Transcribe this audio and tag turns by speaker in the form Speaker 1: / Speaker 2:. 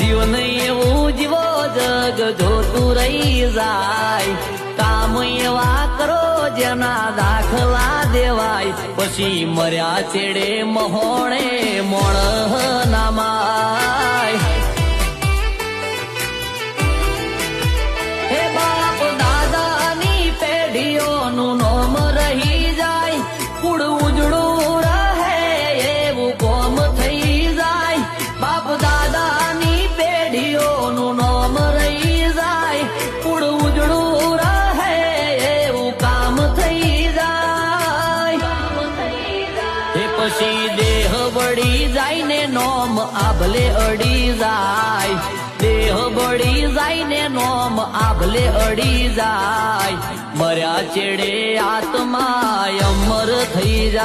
Speaker 1: જીવન એવું જીવો જગ જોતું રહી જાય. કામ એવા કરો જેના દાખલા દેવાય. પછી મર્યા છેડે મહોણે મોણ નામાય હે બાપ દાદાની પેઢીઓનું પછી દેહ વળી જાય ને નોમ, આભલે અડી જાય. દેહ વળી જાય ને નોમ, આભલે અડી જાય. મર્યા ચેડે આત્મા અમર થઈ જાય